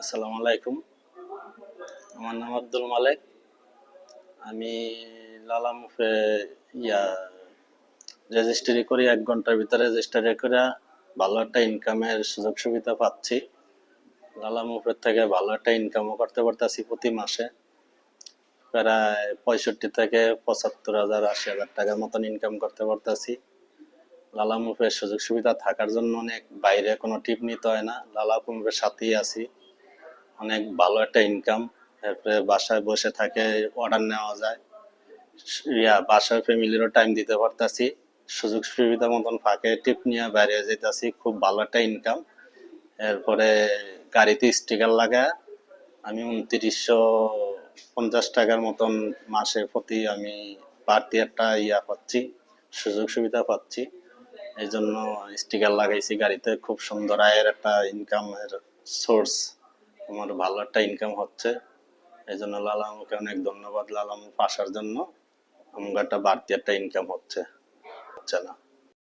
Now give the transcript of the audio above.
আসসালামু আলাইকুম। আমার নাম আব্দুল মালেক। আমি লালামুফে ইয়া রেজিস্ট্রি করি, এক ঘণ্টার ভিতরে রেজিস্ট্রি করে ভালো একটা ইনকামের সুযোগ সুবিধা পাচ্ছি। লালামুফের থেকে ভালো একটা ইনকামও করতে পারতেছি প্রতি মাসে। প্রায় পঁয়ষট্টি থেকে পঁচাত্তর হাজার, আশি হাজার টাকার মতন ইনকাম করতে পারতেছি। লালা মুভের সুযোগ সুবিধা থাকার জন্য অনেক বাইরে কোনো টিপ নিতে হয় না। লালা মুভের সাথেই আছি। অনেক ভালো একটা ইনকাম তারপরে বাসায় বসে থাকে অর্ডার নেওয়া যায়। ইয়া বাসায় ফ্যামিলিরও টাইম দিতে পারতাছি। সুযোগ সুবিধা মতন ফাঁকে টিপ নিয়ে বাইরে যেতেছি, খুব ভালো একটা ইনকাম এরপরে গাড়িতে স্টিকার লাগায়। আমি উনত্রিশশো পঞ্চাশ টাকার মতন মাসে প্রতি আমি বাড়তি একটা ইয়া পাচ্ছি, সুযোগ সুবিধা পাচ্ছি। এই জন্য স্টিকার লাগাইছি গাড়িতে। খুব সুন্দর আয়ের একটা ইনকামের সোর্স আমার ভালো একটা ইনকাম হচ্ছে। এই জন্য লালামুকে অনেক ধন্যবাদ। লালামু আসার জন্য আমার একটা বাড়তি একটা ইনকাম হচ্ছে। হচ্ছে না।